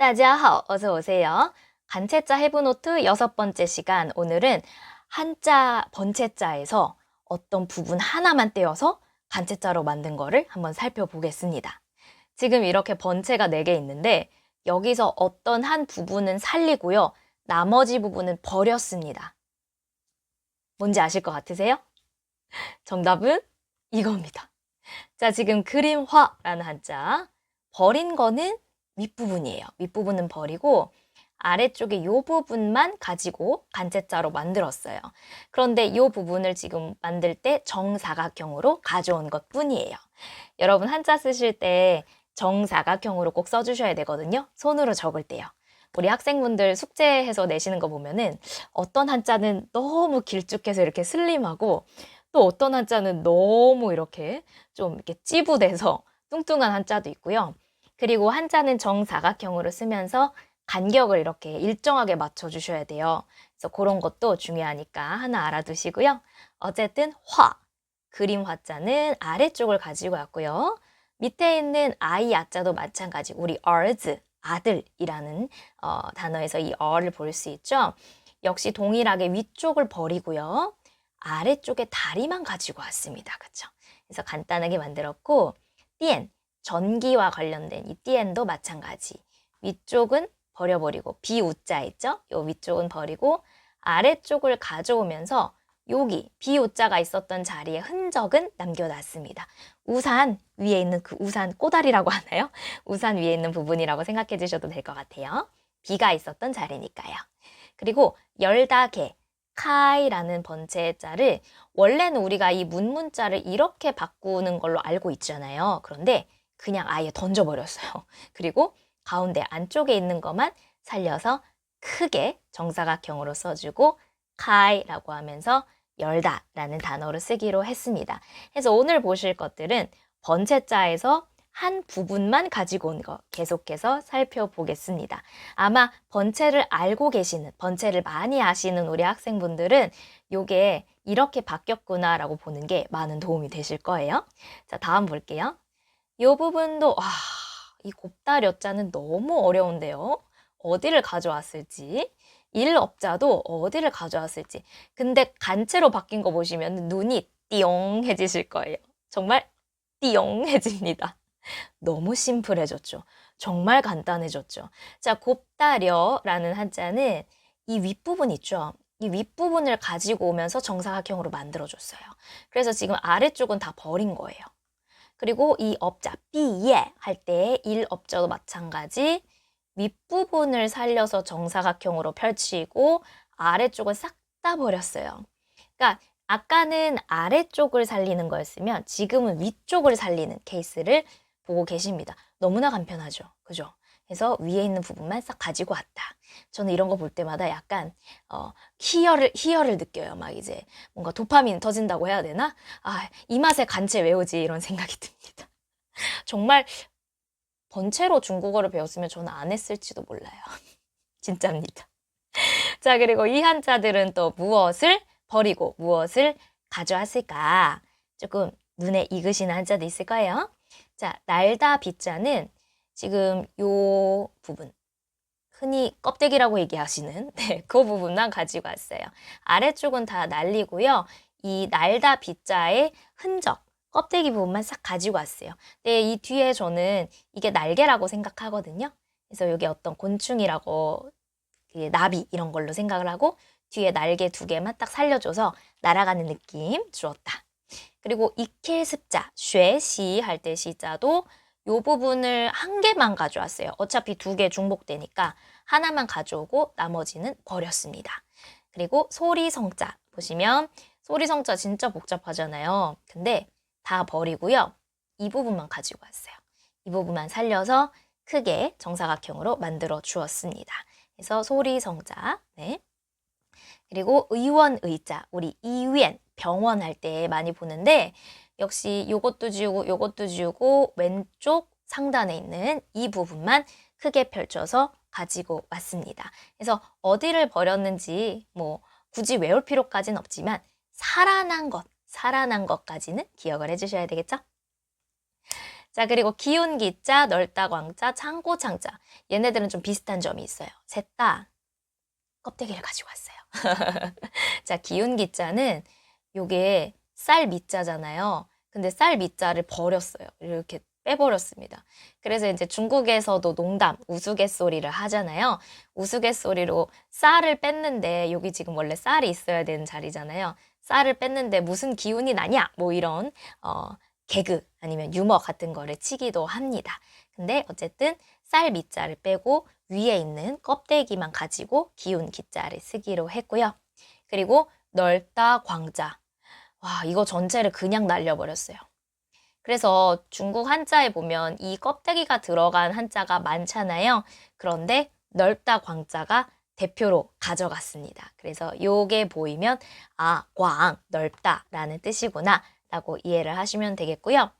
大家好, 어서 오세요. 간체자 해부노트 여섯 번째 시간. 오늘은 한자 번체자에서 어떤 부분 하나만 떼어서 간체자로 만든 거를 한번 살펴보겠습니다. 지금 이렇게 번체가 네 개 있는데 여기서 어떤 한 부분은 살리고요. 나머지 부분은 버렸습니다. 뭔지 아실 것 같으세요? 정답은 이겁니다. 자, 지금 그림화라는 한자. 버린 거는 윗부분이에요. 윗부분은 버리고 아래쪽에 이 부분만 가지고 간체자로 만들었어요. 그런데 이 부분을 지금 만들 때 정사각형으로 가져온 것 뿐이에요. 여러분 한자 쓰실 때 정사각형으로 꼭 써주셔야 되거든요. 손으로 적을 때요. 우리 학생분들 숙제해서 내시는 거 보면은 어떤 한자는 너무 길쭉해서 이렇게 슬림하고 또 어떤 한자는 너무 이렇게 좀 이렇게 찌부돼서 뚱뚱한 한자도 있고요. 그리고 한자는 정사각형으로 쓰면서 간격을 이렇게 일정하게 맞춰주셔야 돼요. 그래서 그런 것도 중요하니까 하나 알아두시고요. 어쨌든 화, 그림 화자는 아래쪽을 가지고 왔고요. 밑에 있는 아이 아자도 마찬가지. 우리儿子, 아들이라는 어, 단어에서 이 어를 볼 수 있죠. 역시 동일하게 위쪽을 버리고요. 아래쪽에 다리만 가지고 왔습니다. 그렇죠? 그래서 간단하게 만들었고 띠엔, 전기와 관련된 이 띠엔도 마찬가지. 위쪽은 버려버리고 비우자 있죠? 요 위쪽은 버리고 아래쪽을 가져오면서 여기 비우자가 있었던 자리에 흔적은 남겨놨습니다. 우산 위에 있는 그 우산 꼬다리라고 하나요? 우산 위에 있는 부분이라고 생각해 주셔도 될 것 같아요. 비가 있었던 자리니까요. 그리고 열다개 카이라는 번째 자를 원래는 우리가 이 문문자를 이렇게 바꾸는 걸로 알고 있잖아요. 그런데 그냥 아예 던져버렸어요. 그리고 가운데 안쪽에 있는 것만 살려서 크게 정사각형으로 써주고 카이라고 하면서 열다 라는 단어로 쓰기로 했습니다. 그래서 오늘 보실 것들은 번체자에서 한 부분만 가지고 온 거 계속해서 살펴보겠습니다. 아마 번체를 알고 계시는, 번체를 많이 아시는 우리 학생분들은 요게 이렇게 바뀌었구나라고 보는 게 많은 도움이 되실 거예요. 자, 다음 볼게요. 요 부분도, 와, 이 곱다려 자는 너무 어려운데요. 어디를 가져왔을지. 일업자도 어디를 가져왔을지. 근데 간체로 바뀐 거 보시면 눈이 띠용해지실 거예요. 정말 띠용해집니다. 너무 심플해졌죠. 정말 간단해졌죠. 자, 곱다려라는 한자는 이 윗부분 있죠. 이 윗부분을 가지고 오면서 정사각형으로 만들어줬어요. 그래서 지금 아래쪽은 다 버린 거예요. 그리고 이 업자, 삐예 할 때 일업자도 마찬가지 윗부분을 살려서 정사각형으로 펼치고 아래쪽을 싹다 버렸어요. 그러니까 아까는 아래쪽을 살리는 거였으면 지금은 위쪽을 살리는 케이스를 보고 계십니다. 너무나 간편하죠. 그죠? 그래서 위에 있는 부분만 싹 가지고 왔다. 저는 이런 거 볼 때마다 약간 어, 희열을 희열을 느껴요. 막 이제 뭔가 도파민 터진다고 해야 되나? 아, 이 맛에 간체 외우지 이런 생각이 듭니다. 정말 번체로 중국어를 배웠으면 저는 안 했을지도 몰라요. 진짜입니다. 자, 그리고 이 한자들은 또 무엇을 버리고 무엇을 가져왔을까? 조금 눈에 익으시는 한자도 있을 거예요. 자, 날다 비자는 지금 요 부분 흔히 껍데기라고 얘기하시는 네, 그 부분만 가지고 왔어요. 아래쪽은 다 날리고요. 이 날다 비자의 흔적, 껍데기 부분만 싹 가지고 왔어요. 근데 이 뒤에 저는 이게 날개라고 생각하거든요. 그래서 여기 어떤 곤충이라고 나비 이런 걸로 생각을 하고 뒤에 날개 두 개만 딱 살려줘서 날아가는 느낌 주었다. 그리고 익힐 습자, 쉐시 할 때 시자도 요 부분을 한 개만 가져왔어요. 어차피 두 개 중복되니까 하나만 가져오고 나머지는 버렸습니다. 그리고 소리 성자 보시면 소리 성자 진짜 복잡하잖아요. 근데 다 버리고요. 이 부분만 가지고 왔어요. 이 부분만 살려서 크게 정사각형으로 만들어 주었습니다. 그래서 소리 성자, 네. 그리고 의원 의자, 우리 이위엔 병원 할 때 많이 보는데 역시 요것도 지우고 요것도 지우고 왼쪽 상단에 있는 이 부분만 크게 펼쳐서 가지고 왔습니다. 그래서 어디를 버렸는지 뭐 굳이 외울 필요까지는 없지만 살아난 것, 살아난 것까지는 기억을 해주셔야 되겠죠? 자, 그리고 기운 기자, 넓다 광자, 창고 창자. 얘네들은 좀 비슷한 점이 있어요. 셋 다 껍데기를 가지고 왔어요. 자, 기운 기자는 요게 쌀 밑자잖아요. 근데 쌀 밑자를 버렸어요. 이렇게 빼버렸습니다. 그래서 이제 중국에서도 농담, 우스갯소리를 하잖아요. 우스갯소리로 쌀을 뺐는데 여기 지금 원래 쌀이 있어야 되는 자리잖아요. 쌀을 뺐는데 무슨 기운이 나냐? 뭐 이런 어, 개그 아니면 유머 같은 거를 치기도 합니다. 근데 어쨌든 쌀 밑자를 빼고 위에 있는 껍데기만 가지고 기운 기자를 쓰기로 했고요. 그리고 넓다 광자. 와, 이거 전체를 그냥 날려버렸어요. 그래서 중국 한자에 보면 이 껍데기가 들어간 한자가 많잖아요. 그런데 넓다 광자가 대표로 가져갔습니다. 그래서 요게 보이면 아, 광, 넓다라는 뜻이구나 라고 이해를 하시면 되겠고요.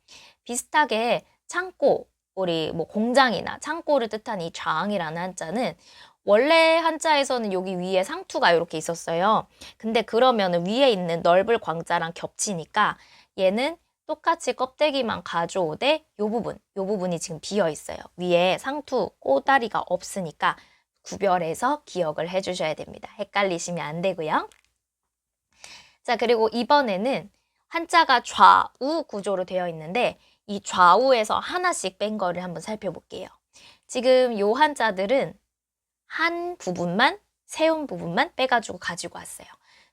비슷하게 창고, 우리 뭐 공장이나 창고를 뜻한 이 장이라는 한자는 원래 한자에서는 여기 위에 상투가 이렇게 있었어요. 근데 그러면은 위에 있는 넓을 광자랑 겹치니까 얘는 똑같이 껍데기만 가져오되 요 부분, 요 부분이 지금 비어 있어요. 위에 상투 꼬다리가 없으니까 구별해서 기억을 해주셔야 됩니다. 헷갈리시면 안 되고요. 자, 그리고 이번에는 한자가 좌우 구조로 되어 있는데 이 좌우에서 하나씩 뺀 거를 한번 살펴볼게요. 지금 요 한자들은 한 부분만 세운 부분만 빼가지고 가지고 왔어요.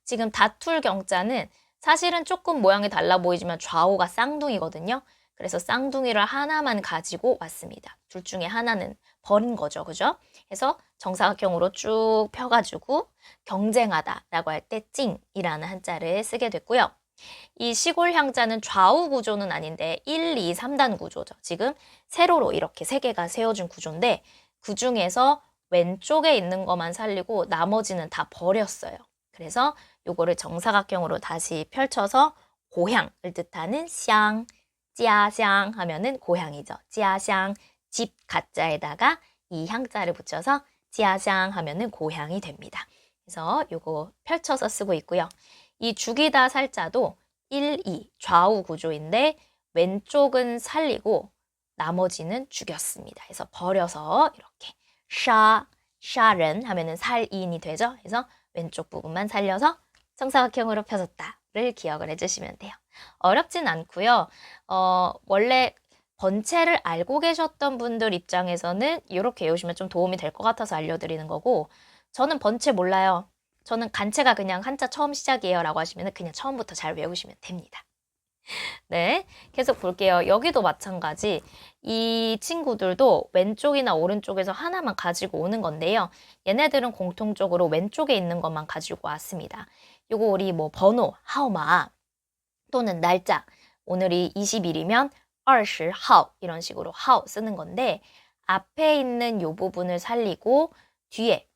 지금 다툴 경자는 사실은 조금 모양이 달라 보이지만 좌우가 쌍둥이거든요. 그래서 쌍둥이를 하나만 가지고 왔습니다. 둘 중에 하나는 버린 거죠. 그죠? 그래서 정사각형으로 쭉 펴가지고 경쟁하다 라고 할 때 찡이라는 한자를 쓰게 됐고요. 이 시골 향자는 좌우 구조는 아닌데 1, 2, 3단 구조죠. 지금 세로로 이렇게 세 개가 세워진 구조인데 그 중에서 왼쪽에 있는 것만 살리고 나머지는 다 버렸어요. 그래서 요거를 정사각형으로 다시 펼쳐서 고향을 뜻하는 샹, 찌아샹 하면은 고향이죠. 찌아샹, 집 가짜에다가 이 향자를 붙여서 찌아샹 하면은 고향이 됩니다. 그래서 요거 펼쳐서 쓰고 있고요. 이 죽이다 살자도 1, 2 좌우 구조인데 왼쪽은 살리고 나머지는 죽였습니다. 그래서 버려서 이렇게 샤, 샤른 하면은 살인이 되죠. 그래서 왼쪽 부분만 살려서 정사각형으로 펴졌다를 기억을 해주시면 돼요. 어렵진 않고요. 어, 원래 번체를 알고 계셨던 분들 입장에서는 이렇게 외우시면 좀 도움이 될 것 같아서 알려드리는 거고 저는 번체 몰라요. 저는 간체가 그냥 한자 처음 시작이에요 라고 하시면 그냥 처음부터 잘 외우시면 됩니다. 네, 계속 볼게요. 여기도 마찬가지. 이 친구들도 왼쪽이나 오른쪽에서 하나만 가지고 오는 건데요. 얘네들은 공통적으로 왼쪽에 있는 것만 가지고 왔습니다. 요거 우리 뭐 번호, 하오마 또는 날짜. 오늘이 20일이면 20하 이런 식으로 하오 쓰는 건데 앞에 있는 요 부분을 살리고 뒤에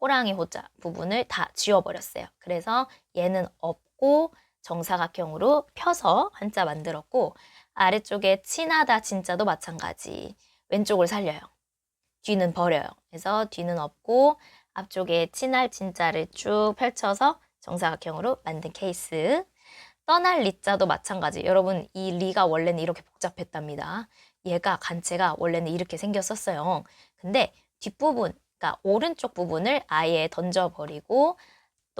호랑이 호자 부분을 다 지워버렸어요. 그래서 얘는 없고 정사각형으로 펴서 한자 만들었고 아래쪽에 친하다 진짜도 마찬가지. 왼쪽을 살려요. 뒤는 버려요. 그래서 뒤는 없고 앞쪽에 친할 진짜를 쭉 펼쳐서 정사각형으로 만든 케이스. 떠날 리자도 마찬가지. 여러분 이 리가 원래는 이렇게 복잡했답니다. 얘가 간체가 원래는 이렇게 생겼었어요. 근데 뒷부분, 그러니까 오른쪽 부분을 아예 던져버리고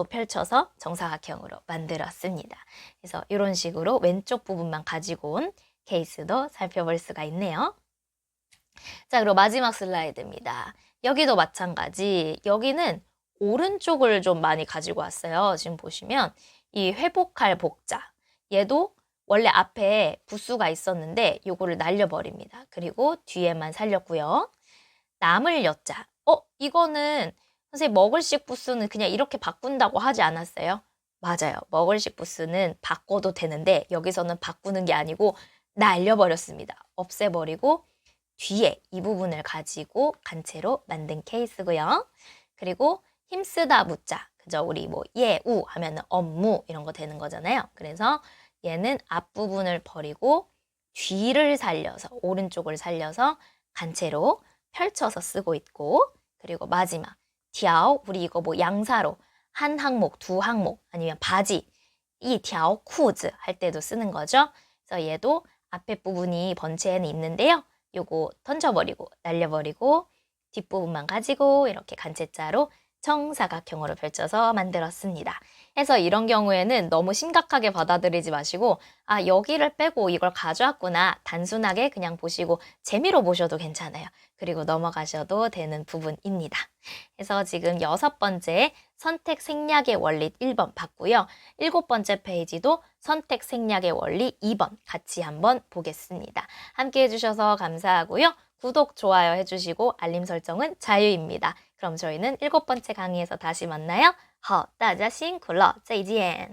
또 펼쳐서 정사각형으로 만들었습니다. 그래서 이런 식으로 왼쪽 부분만 가지고 온 케이스도 살펴볼 수가 있네요. 자, 그리고 마지막 슬라이드입니다. 여기도 마찬가지. 여기는 오른쪽을 좀 많이 가지고 왔어요. 지금 보시면 이 회복할 복자. 얘도 원래 앞에 부수가 있었는데 요거를 날려버립니다. 그리고 뒤에만 살렸고요. 남을 여자. 어, 이거는 선생님 먹을식 부수는 그냥 이렇게 바꾼다고 하지 않았어요? 맞아요. 먹을식 부수는 바꿔도 되는데 여기서는 바꾸는 게 아니고 날려버렸습니다. 없애버리고 뒤에 이 부분을 가지고 간체로 만든 케이스고요. 그리고 힘쓰다 묻자. 그죠? 우리 뭐 예 우 하면 은 업무 이런 거 되는 거잖아요. 그래서 얘는 앞부분을 버리고 뒤를 살려서 오른쪽을 살려서 간체로 펼쳐서 쓰고 있고 그리고 마지막 디아오 우리 이거 뭐 양사로 한 항목, 두 항목 아니면 바지 이 디아오 쿠즈 할 때도 쓰는 거죠. 그래서 얘도 앞에 부분이 번체에는 있는데요. 요거 던져버리고 날려버리고 뒷부분만 가지고 이렇게 간체자로 정사각형으로 펼쳐서 만들었습니다. 해서 이런 경우에는 너무 심각하게 받아들이지 마시고 아 여기를 빼고 이걸 가져왔구나 단순하게 그냥 보시고 재미로 보셔도 괜찮아요. 그리고 넘어가셔도 되는 부분입니다. 그래서 지금 여섯 번째 선택 생략의 원리 1번 봤고요. 일곱 번째 페이지도 선택 생략의 원리 2번 같이 한번 보겠습니다. 함께 해주셔서 감사하고요. 구독, 좋아요 해주시고 알림 설정은 자유입니다. 그럼 저희는 일곱 번째 강의에서 다시 만나요. 好，大家辛苦了，再见。